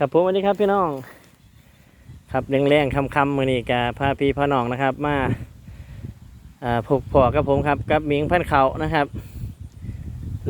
ครับผมสวัสดีครับพี่น้อง ครับแรงๆคำๆมือนี้กาพาพี่พ่อน้องนะครับ มาอ่าพอกับผมครับกับหมิงพันเขานะครับ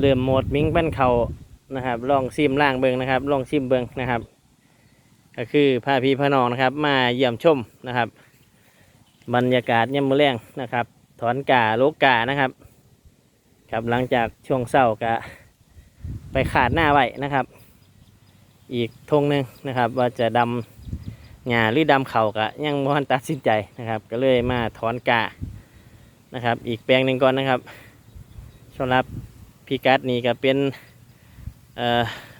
เริ่มหมดหมิงพันเขานะครับลองซิมล่างเบิงนะครับลองซิมเบิงนะครับ ก็คือพาพี่พ่อน้องนะครับ มาเยี่ยมชมนะครับ บรรยากาศย่ำมือแรงนะครับ ถอนกาโลกกานะครับ ครับหลังจากช่วงเศร้ากะไปขาดหน้าไว้นะครับ อีกธงหนึ่งนะครับ ว่าจะดำหญ้าหรือดำเข่ากะยังไม่ทันตัดสินใจนะครับ ก็เลยมาถอนกานะครับ อีกแปลงหนึ่งก่อนนะครับสำหรับพี่กัดนี่ก็เป็น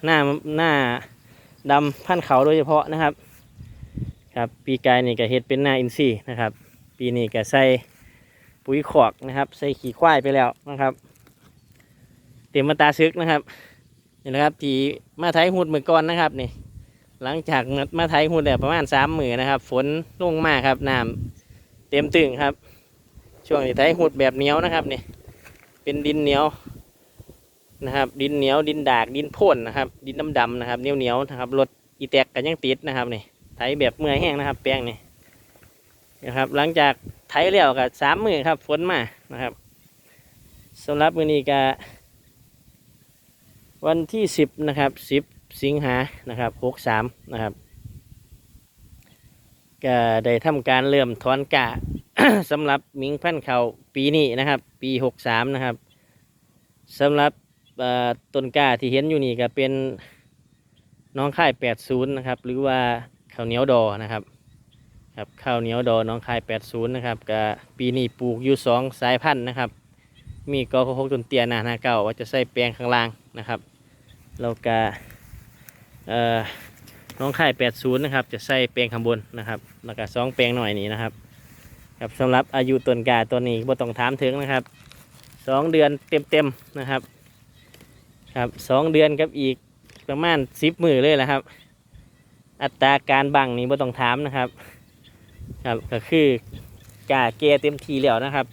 หน้าหน้าดำพันเขาโดยเฉพาะนะครับครับปีกายนี่ก็เฮ็ดเป็นหน้าอินทรีย์นะครับ ปีนี้ก็ใส่ปุ๋ยขอกนะครับ ใส่ขี้ควายไปแล้วนะครับ เต็มมาตาซึกนะครับ นี่นะครับที่มาไทยหุดมือก่อนนะครับนี่ หลังจากมาไทยหุดแล้วประมาณสามหมือนนะครับ ฝนลงมากครับน้ำเต็มตึงครับ ช่วงที่ไทยหุดแบบเหนียวนะครับนี่เป็นดินเหนียวนะครับ ดินเหนียวดินดากดินพ่นนะครับ ดินดำๆนะครับเหนียวเหนียวนะครับรถอีแตกกันยังติดนะครับนี่ไถแบบเมื่อยแห้งนะครับ แปลงนี่นะครับหลังจากไถแล้วกับสามมือครับฝนมานะครับสำหรับมือนี้ก็ วันที่สิบนะครับสิบสิงหานะครับหกสามนะครับก็ได้ทำการเริ่มถอนกะสำหรับมิงพันธ์เขาปีนี้นะครับ ปีหกสามนะครับสำหรับต้นกาที่เห็นอยู่นี่ก็เป็นน้องค่ายแปดศูนย์นะครับ หรือว่าข้าวเหนียวดอนะครับครับข้าวเหนียวดอน้องค่ายแปดศูนย์นะครับก็ปีนี้ปลูกอยู่สองสายพันธุ์นะครับ มีกอหกต้นเตียหนาหน้าเก่าว่าจะใส่แปลงข้างล่างนะครับแล้วก็เอ่อน้องไข่แปดศูนย์นะครับ จะใส่แปลงข้างบนนะครับ แล้วก็สองแปลงหน่อยนี้นะครับครับสำหรับอายุต้นกาตัวนี้บ่ต้องถามถึงนะครับสองเดือนเต็มๆนะครับครับสองเดือนกับอีกประมาณสิบมือเลยแหละครับ อัตราการบังนี้บ่ต้องถามนะครับครับก็คือกาเกเต็มทีแล้วนะครับ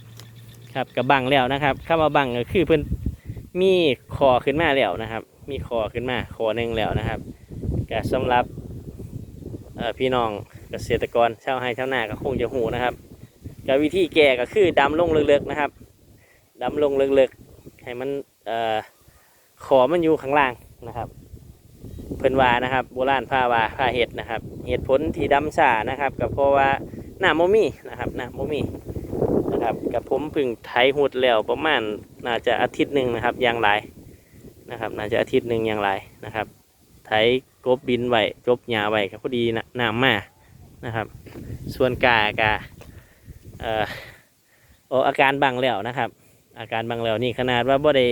ครับกับบังแล้วนะครับข้ามาบังก็คือเพิ่นมีคอขึ้นมาแล้วนะครับ มีคอขึ้นมาคอหนึ่งแล้วนะครับก็สำหรับพี่น้องเกษตรกรชาวไร่ชาวนาก็คงจะหูนะครับกับวิธีแก่ก็คือดำลงเลิกๆนะครับดำลงเลิกๆให้มันอขอมันอยู่ข้างล่างนะครับ เพิ่นว่านะครับโบราณผ้าวาผ้าเห็ดนะครับ เหตุผลที่ดำสานะครับ ก็เพราะว่าหน้าโมมี่นะครับหน้าโมมี่ นะครับกับผมพึ่งไถหุดแล้วประมาณน่าจะอาทิตย์หนึ่งนะครับอย่างไรนะครับ น่าจะอาทิตย์หนึ่งอย่างไรนะครับ ไถกบดินไว้กบหญ้าไว้ครับพอดีนะน้ำมานะครับ ส่วนกากาเอ่อโออาการบังแล้วนะครับ อาการบังแล้วนี่ขนาดว่าบ่ได้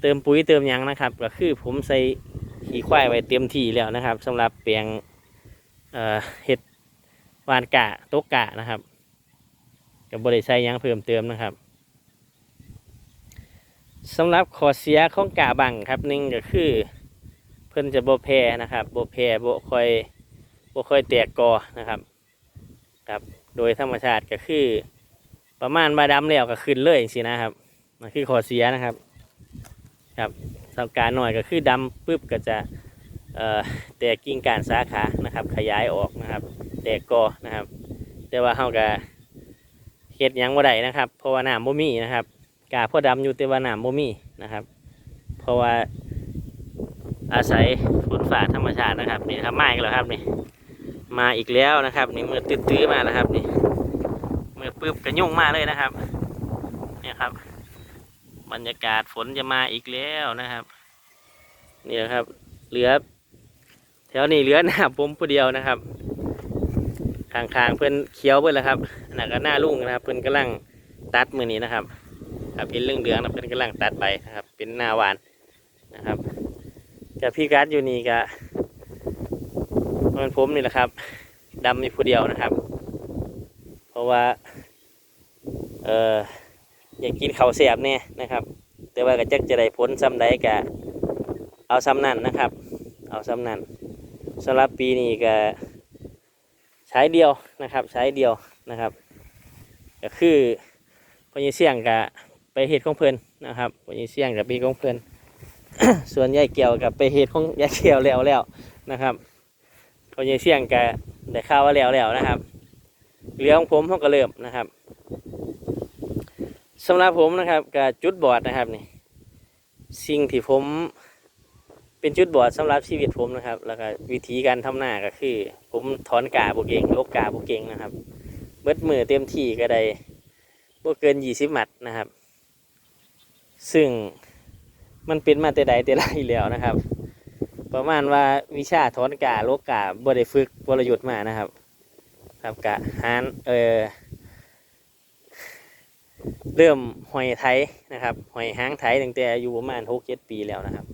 เติมปุ๋ยเติมยังนะครับ ก็คือผมใส่ขี้ควายไว้เต็มที่แล้วนะครับสำหรับแปลงเอ่อเห็ดวานกาตกกานะครับ กับบริษัทยังเพิ่มเติมนะครับสำหรับข้อเสียของกาบังครับหนึ่งก็คือ เพิ่นจะโบแพรนะครับโบแพรโบค่อยโบค่อยแตกกอนะครับครับ โดยธรรมชาติก็คือ ประมาณมาดำแล้วก็ขึ้นเลยสินะครับนั่นคือข้อเสียนะครับครับสำการหน่อยก็คือดำปุ๊บก็จะเอ่อแตกกิ่งกานสาขานะครับ ขยายออกนะครับ แตกกอนะครับ แต่ว่าเฮาก็ เฮ็ดยังบ่ได้นะครับ เพราะว่าน้ำบ่มีนะครับกาพ่อดำอยู่แต่ว่าน้ำบ่มีนะครับ เพราะว่าอาศัยฝนฟ้าธรรมชาตินะครับนี่ครับมาอีกแล้วครับนี่มาอีกแล้วนะครับ นี่มือตื้อๆมาแล้วครับนี่มือปึ๊บกระยุ่งมาเลยนะครับเนี่ยครับ บรรยากาศฝนจะมาอีกแล้วนะครับนี่นะครับ เหลือแถวนี้เหลือหน้าผมผู้เดียวนะครับ ข้างๆเพื่อนเขียวเพื่อนแล้วครับอันนั้นก็หน้าลุ่งนะครับ เพื่อนกำลังตัดมือนี้นะครับครับเป็นเรื่องเดืองนะเพื่อนกำลังตัดไปนะครับ เป็นหน้าหวานนะครับกับพี่การ์ดอยู่นี่ก็มันผมนี่แหละครับดำมีผู้เดียวนะครับ เพราะว่าเอออยากกินเขาเสียบเนี่ยนะครับ แต่ว่าก็จักจะได้ผลซ้ำใดก็เอาซ้ำนั่นนะครับ เอาซ้ำนั่นสำหรับปีนี้ก็ ใช้เดียวนะครับใช้เดียวนะครับ ก็คือพญเสี่ยงกับไปเห็ดของเพิ่นนะครับพญเสี่ยงกับปีของเพิ่นส่วนยายเกี่ยวกับไปเห็ดของยายเกี่ยวแล้วแล้วนะครับพญเสี่ยงก็ได้ข่าวว่าแล้วแล้วนะครับเรือของผมเขาก็เริ่มนะครับสำหรับผมนะครับกับจุดบอดนะครับนี่สิ่งที่ผม เป็นจุดบอดสำหรับชีวิตผมนะครับ แล้วก็วิธีการทำหน้าก็คือ ผมถอนกาบุเก่งลกกาบุเก่งนะครับเบิดมือเต็มที่ก็ได้บ่เกินยี่สิบหมัดนะครับ ซึ่งมันเป็นมาแต่ใดแต่ไรแล้วนะครับ ประมาณว่าวิชาถอนกาลกกาบ่ได้ฝึกบรยุทธ์มานะครับ ครับกะหานเออเริ่มหอยไทยนะครับหอยหางไทยตั้งแต่อายุประมาณหกเจ็ดปีแล้วนะครับ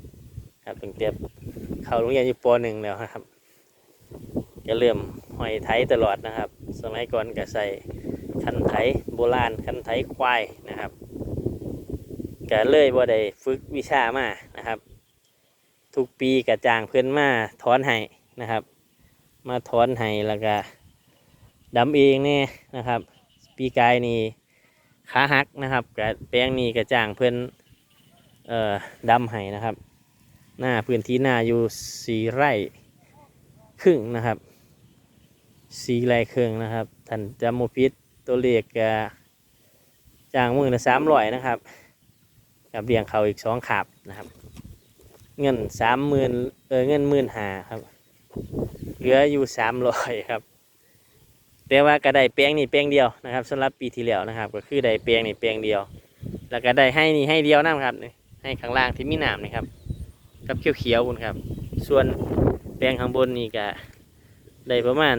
ครับตั้งแต่เข้าโรงเรียนอยู่ปหนึ่งแล้วนะครับก็เริ่มหอยไทยตลอดนะครับ สมัยก่อนก็ใส่คันไทยโบราณคันไทยควายนะครับก็เลยบ่ได้ฝึกวิชามานะครับ ทุกปีกระจางเพื่อนมาถอนให้นะครับ มาถอนให้แล้วก็ดำเองเนี่ยนะครับ ปีกายนี่ขาหักนะครับกระแปลงนี่กระจางเพื่อนเอ่อดำให้นะครับ หน้าพื้นที่หน้าอยู่สี่ไร่ครึ่งนะครับสี่ไร่ครึ่งนะครับท่านจำโมพิษตัวเลขกจ้างมือละสามร้อยนะครับ กับเลี้ยงเขาอีกสองขับนะครับ เงินสามหมื่นเออเงินหมื่นหาครับเหลืออยู่สามร้อยครับแต่ว่าก็ได้แปลงนี่แปลงเดียวนะครับสำหรับปีที่แล้วนะครับ ก็คือได้แปลงนี่แปลงเดียว แล้วก็ได้ให้นี่ให้เดียวนะครับให้ข้างล่างที่มีน้ำนี่ครับ กับเขียวๆบุญครับ ส่วนแปลงข้างบนนี่ก็ได้ประมาณ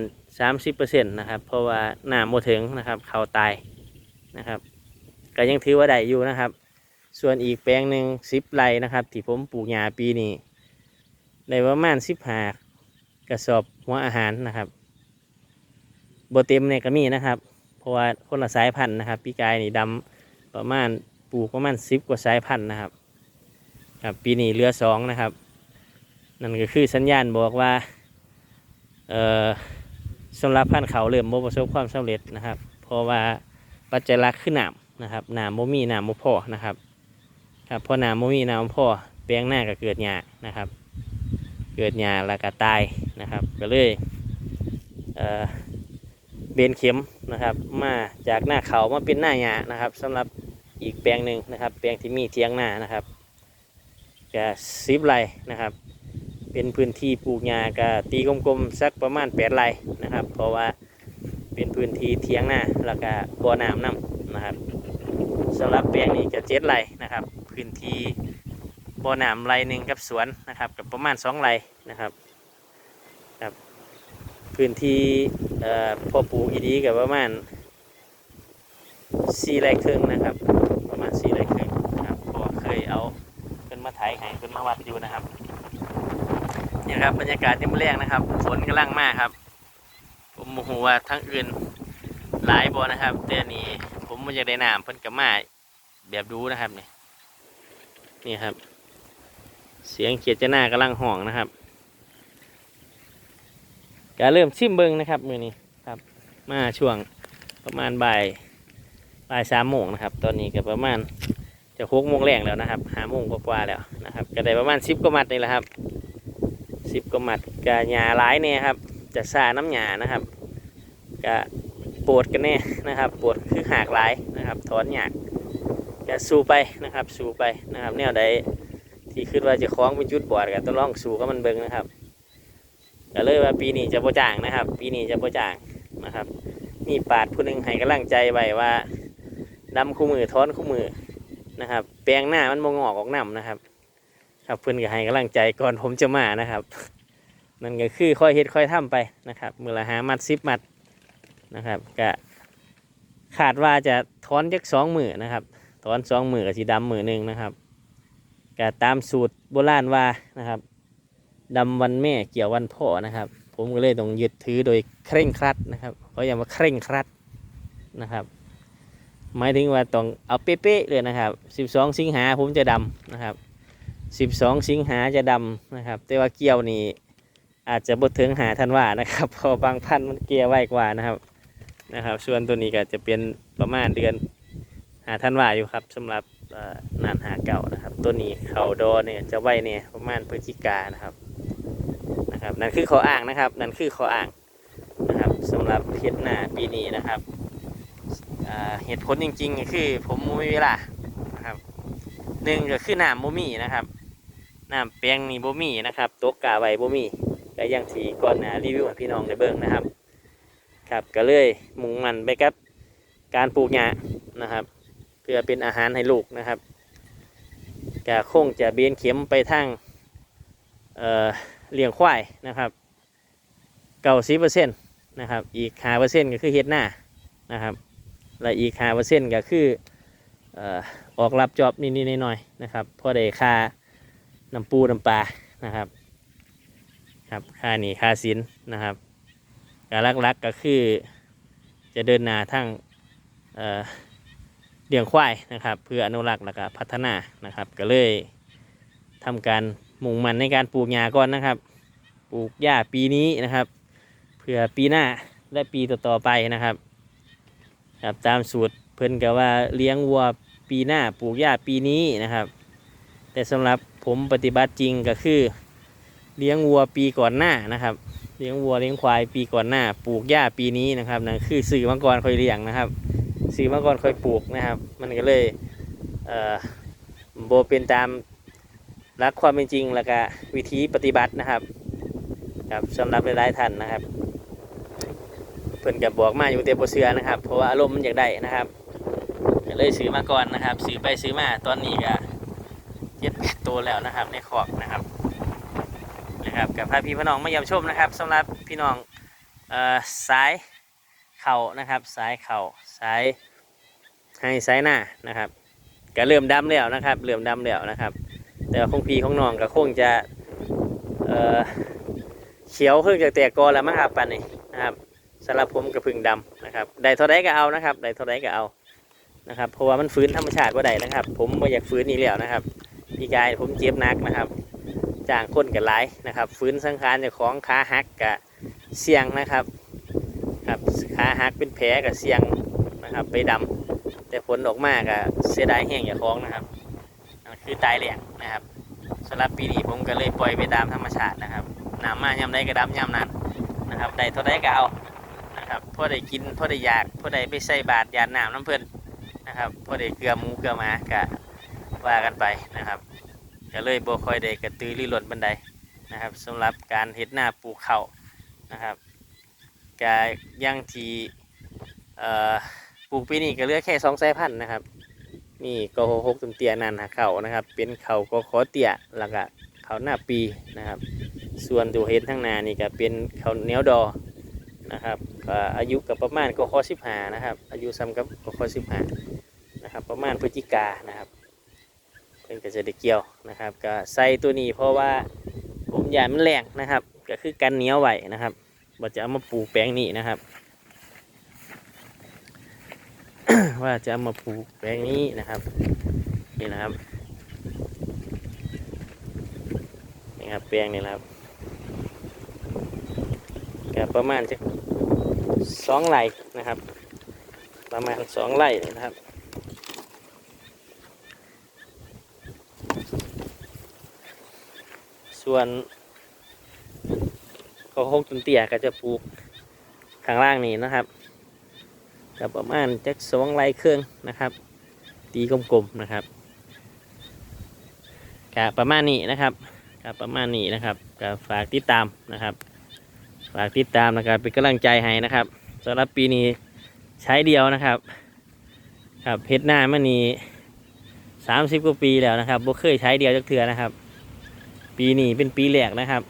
30%นะครับ เพราะว่าหน้ำโมถึงนะครับ เขาตายนะครับ ก็ยังถือว่าได้อยู่นะครับ ส่วนอีกแปลงหนึ่งสิบไรนะครับ ที่ผมปลูกหญ้าปีนี้ได้ประมาณสิบหากระสอบหัวอาหารนะครับโบเต็มเนี่ยก็มีนะครับ เพราะว่าคนละสายพันธุ์นะครับ ปีกายนี่ดำประมาณปลูกประมาณสิบกว่าสายพันธุ์นะครับ ครับปีนี้เหลือสองนะครับ นั่นก็คือสัญญาณบอกว่าเอ่อสำหรับพันเขาเริ่มบ่ประสบความสำเร็จนะครับ เพราะว่าปัจจัยหลักคือน้ำนะครับน้ำบ่มีน้ำบ่พอนะครับครับเพราะน้ำบ่มีน้ำบ่พอแปลงหน้าก็เกิดหญ้านะครับ เกิดหญ้าแล้วก็ตายนะครับ ก็เลยเอ่อเบนเข็มนะครับ มาจากหน้าเขามาเป็นหน้าหญ้านะครับสำหรับอีกแปลงหนึ่งนะครับ แปลงที่มีเทียงหน้านะครับ ก็สิบไร่นะครับ เป็นพื้นที่ปลูกหญ้าก็ตีกลมๆสักประมาณแปดไร่นะครับ เพราะว่าเป็นพื้นที่เทียงหน้าแล้วก็บ่อน้ำน้ำนะครับสำหรับแปลงนี้ก็เจ็ดไร่นะครับ พื้นที่บ่อน้ำไร่หนึ่งกับสวนนะครับกับประมาณสองไร่นะครับครับพื้นที่เอ่อพอปลูกอีดีกับประมาณสี่ไร่ครึ่งนะครับ ขึ้นมาวัดอยู่นะครับนี่ครับบรรยากาศที่มแรงนะครับฝนกำลังมากครับ ผมโมโหว่าทั้งอื่นหลายบ่นะครับแต่นี้ผมมันจะได้น้ำเพิ่นกับมาแบบดูนะครับนี่นี่ครับ เสียงเขียดจะหน้ากำลังห่องนะครับก็เริ่มชิมเบิงนะครับมือนี้ครับ มาช่วงประมาณบ่ายบ่ายสามโมงนะครับ ตอนนี้ก็ประมาณ จะหกโมงแรงแล้วนะครับหาโมงกว่าๆแล้วนะครับ ก็ได้ประมาณสิบกว่ามัดนี่แหละครับสิบกว่ามัดกะหยาหลายเนี่ยครับ จะซาน้ำหยานะครับกะปวดกันแน่นะครับ ปวดคือหากหลายนะครับ ถอนหยากจะสู้ไปนะครับ สู้ไปนะครับ แนวใดที่คิดว่าจะคล้องเป็นจุดบอดก็ต้องลองสู้กับมันเบิ่งนะครับก็เลยว่าปีนี้จะโปจ่างนะครับ ปีนี้จะโปจ่างนะครับมีปาดผู้หนึงให้กำลังใจไว้ว่าดำคู่มือถอนคู่มือ นะครับ แปลงหน้ามันมองออกออกน้ำนะครับ ครับเพื่อนก็ให้กำลังใจก่อนผมจะมานะครับ นั่นก็คือค่อยเฮ็ดค่อยทำไปนะครับมือละหามัดซิบมัดนะครับก็ขาดว่าจะถอนจักสองมือนะครับถอนสองมือกับสีดำมือหนึ่งนะครับก็ตามสูตรโบราณว่านะครับดำวันแม่เกี่ยววันพ่อนะครับ ผมก็เลยต้องยึดถือโดยเคร่งครัดนะครับเขาอย่ามาเคร่งครัดนะครับ หมายถึงว่าต้องเอาเป๊ะๆเลยนะครับ 12 สิงหาผมจะดำนะครับ 12 สิงหาจะดำนะครับ แต่ว่าเกี่ยวนี่อาจจะบดถึงหาทันว่านะครับ พอบางพันธุ์มันเกี่ยวไวกว่านะครับนะครับ ส่วนตัวนี้ก็จะเป็นประมาณเดือนหาทันว่าอยู่ครับสำหรับนานหาเก่านะครับ ตัวนี้เขาดอเนี่ยจะไวเนี่ยประมาณพฤศจิกานะครับนะครับ นั่นคือขออ้างนะครับ นั่นคือขออ้างนะครับสำหรับเฮ็ดหน้าปีนี้นะครับ เหตุผลจริงๆก็คือ ผมมีเวลานะครับหนึ่งก็คือน้ำบ่มีนะครับน้ำแปลงนี่บ่มีนะครับตกกาไว้บ่มีก็อยังทีก่อนน้ารีวิวให้พี่น้องได้เบิ่งนะครับ ครับก็เลยมุ่งมันไปกับการปลูกหญ้านะครับ เพื่อเป็นอาหารให้ลูกนะครับก็คงจะเบียนเข็มไปทางเเลี้ยงควายนะครับเก้าสิบเปอร์เซ็นต์นะครับ อีกห้าเปอร์เซ็นต์ก็คือเฮ็ดหน้านะครับ และอีกห้าเปอร์เซ็นต์ก็คือออกรับจอบนิดๆหน่อยๆนะครับพอได้ค่าน้ำปูน้ำปลานะครับครับค่านี่ค่าสินนะครับการลักๆก็คือจะเดินหน้าทั้งเลี้ยงควายนะครับ เพื่ออนุรักษ์และก็พัฒนานะครับ ก็เลยทำการมุ่งมันในการปลูกหญ้าก่อนนะครับ ปลูกหญ้าปีนี้นะครับ เพื่อปีหน้าและปีต่อๆไปนะครับ ครับตามสูตรเพิ่นก็ว่าเลี้ยงวัวปีหน้าปลูกหญ้าปีนี้นะครับ แต่สำหรับผมปฏิบัติจริงก็คือ เลี้ยงวัวปีก่อนหน้านะครับ เลี้ยงวัวเลี้ยงควายปีก่อนหน้า ปลูกหญ้าปีนี้นะครับนั่นคือสื่อมาก่อนค่อยเลี้ยงนะครับซื้อมาก่อนค่อยปลูกนะครับ มันก็เลยเอ่อโบเป็นตามหลักความเป็นจริงแล้วก็วิธีปฏิบัตินะครับครับสำหรับหลายๆท่านนะครับ เพิ่นกับบอกมาอยู่เต็มเสือนะครับ เพราะว่าอารมณ์มันอยากได้นะครับก็เลยซื้อมาก่อนนะครับซื้อไปซื้อมาตอนนี้ก็เจ็ดแปดตัวแล้วนะครับ ในขอกนะครับนะครับกับพาพี่พี่น้องมาเยี่ยมชมนะครับสำหรับพี่น้องเอ่อสายเข่านะครับสายเข่าสายให้สายหน้านะครับก็เริ่มดำแล้วนะครับเริ่มดำแล้วนะครับ แต่ว่าคงพีของน้องก็คงจะเอ่อเขียวเพิ่งจากแต่กอแล้วมั้งครับปันนี้นะครับ สำหรับผมก็เพึ่งดำนะครับได้เท่าไรก็เอานะครับได้เท่าไรก็เอานะครับ เพราะว่ามันฟื้นธรรมชาติว่าได้นะครับ ผมไม่อยากฟื้นอีกแล้วนะครับพี่กายผมเจ็บนักนะครับจ้างคนกับไลายนะครับ ฟื้นสังขารจ้าของขาหักกับเสียงนะครับครับขาหักเป็นแผลกับเสียงนะครับ ไปดำแต่ผลออกมาก็เสียดายแห้งอย่าคล้องนะครับคือตายแหลกนะครับสำหรับปีนี้ผมก็เลยปล่อยไปตามธรรมชาตินะครับน้ำมายำได้ก็ดำยำนั้นนะครับได้เท่าได้ก็เอา นะครับพอได้กินพอได้อยากพอได้ไปใส่บาตรยานน้ำน้ำเพื่อนนะครับพอได้เกลือหมูเกลือหมากะว่ากันไปนะครับก็เลยบ่ค่อยได้กระตือรือร้นบันไดนะครับสำหรับการเฮ็ดหน้าปลูกข้านะครับก็ยังทีปลูกปีนี้ก็เหลือแค่สองสายพันธุ์นะครับนี่กหกตุ่มเตียนันหาเขานะครับ เป็นเขาก็ขอเตียแล้วก็เขาหน้าปีนะครับ ส่วนตัวเห็นทั้งนานี่ก็เป็นเขาเนี้ยวดอนะครับ ก็อายุกับประมาณกขอสิบหานะครับ อายุซ้ำกับกขอสิบหานะครับ ประมาณพฤศจิกานะครับเพิ่นก็จะได้เกี่ยวนะครับ ก็ใส่ตัวนี้เพราะว่าผมอยากมันแรงนะครับ ก็คือกันเหนียวไหวนะครับว่าจะเอามาปลูกแปลงนี้นะครับ ว่าจะเอามาปลูกแปลงนี้นะครับนี่นะครับนี่ครับแปลงนี่นะครับก็ประมาณจะ สองไร่นะครับ ประมาณสองไร่นะครับ ส่วนเขาหกต้นเตี้ยก็จะปลูกข้างล่างนี้นะครับกับประมาณจักสองไรเครื่องนะครับ ตีกลมๆนะครับกับประมาณนี้นะครับกับประมาณนี้นะครับกับฝากติดตามนะครับ ฝากติดตามนะครับเป็นกำลังใจให้นะครับสำหรับปีนี้ใช้เดียวนะครับ ครับเพชรหน้ามันนี่สามสิบกว่าปีแล้วนะครับบ่เคยใช้เดียวจักเทือนะครับ ปีนี้เป็นปีแรกนะครับ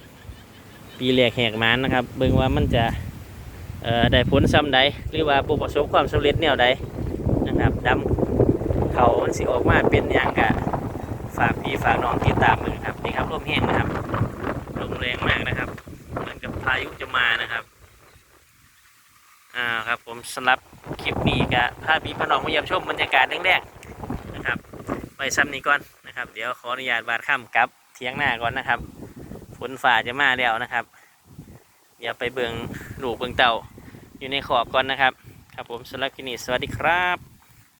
ปีแรกแหกมันนะครับ เบิ่งว่ามันจะเอ่อได้ผลซ้ำใดหรือว่าประสบความสำเร็จแนวใดนะครับดำเขามันสิออกมาเป็นอย่างกะฝากพี่ฝากน้องติดตามมือครับนี่ครับลมแห้งนะครับลมแรงมาก มานะครับอ่าครับผมสำหรับคลิปนี้กะพาพี่พี่น้องมายี่ยมชมบรรยากาศแรกๆนะครับไว้ซ้ำนี้ก่อนนะครับ เดี๋ยวขออนุญาตบาดค่ำกลับเที่ยงหน้าก่อนนะครับฝนฝ่าจะมาแล้วนะครับอย่าไปเบิงลูกเบิงเต่าอยู่ในขอบก่อนนะครับ ครับผมสำหรับคลิปนี้สวัสดีครับ